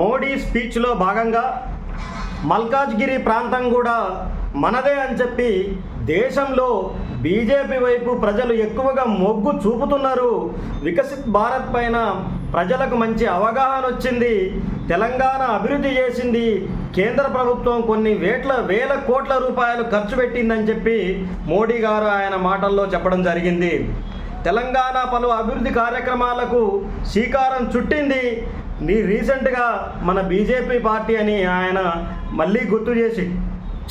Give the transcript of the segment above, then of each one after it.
మోడీ స్పీచ్లో భాగంగా మల్కాజ్గిరి ప్రాంతం కూడా మనదే అని చెప్పి దేశంలో బీజేపీ వైపు ప్రజలు ఎక్కువగా మొగ్గు చూపుతున్నారు. వికసిత్ భారత్ పైన ప్రజలకు మంచి అవగాహన వచ్చింది. తెలంగాణ అభివృద్ధి చేసింది. కేంద్ర ప్రభుత్వం కొన్ని వేట్ల వేల కోట్ల రూపాయలు ఖర్చు పెట్టిందని చెప్పి మోడీ గారు ఆయన మాటల్లో చెప్పడం జరిగింది. తెలంగాణ పలు అభివృద్ధి కార్యక్రమాలకు శ్రీకారం చుట్టింది. నీ రీసెంట్గా మన బీజేపీ పార్టీ అని ఆయన మళ్ళీ గుర్తు చేసి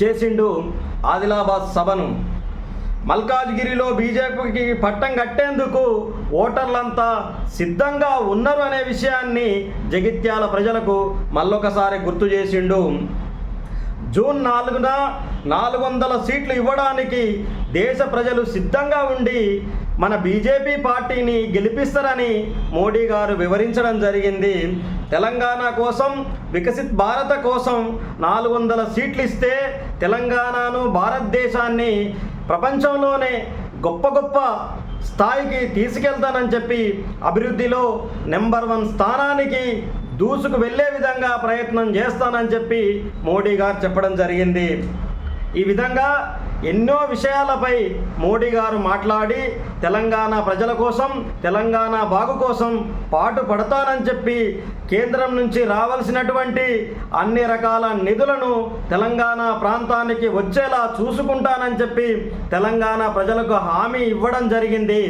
చేసిండు ఆదిలాబాద్ సభను. మల్కాజ్గిరిలో బీజేపీకి పట్టం కట్టేందుకు ఓటర్లంతా సిద్ధంగా ఉన్నారు అనే విషయాన్ని జగిత్యాల ప్రజలకు మళ్ళొకసారి గుర్తు చేసిండు. జూన్ నాలుగున నాలుగు వందల సీట్లు ఇవ్వడానికి దేశ ప్రజలు సిద్ధంగా ఉండి మన బీజేపీ పార్టీని గెలిపిస్తారని మోడీ గారు వివరించడం జరిగింది. తెలంగాణ కోసం వికసిత్ భారత కోసం నాలుగు వందల సీట్లు ఇస్తే తెలంగాణను భారతదేశాన్ని ప్రపంచంలోనే గొప్ప గొప్ప స్థాయికి తీసుకెళ్తానని చెప్పి అభివృద్ధిలో నెంబర్ వన్ స్థానానికి దూసుకు వెళ్ళే విధంగా ప్రయత్నం చేస్తానని చెప్పి మోడీ గారు చెప్పడం జరిగింది. ఈ విధంగా ఎన్నో విషయాలపై మోడీ గారు మాట్లాడి తెలంగాణ ప్రజల కోసం తెలంగాణ బాగు కోసం పాటు పడతానని చెప్పి కేంద్రం నుంచి రావాల్సినటువంటి అన్ని రకాల నిధులను తెలంగాణ ప్రాంతానికి వచ్చేలా చూసుకుంటానని చెప్పి తెలంగాణ ప్రజలకు హామీ ఇవ్వడం జరిగింది.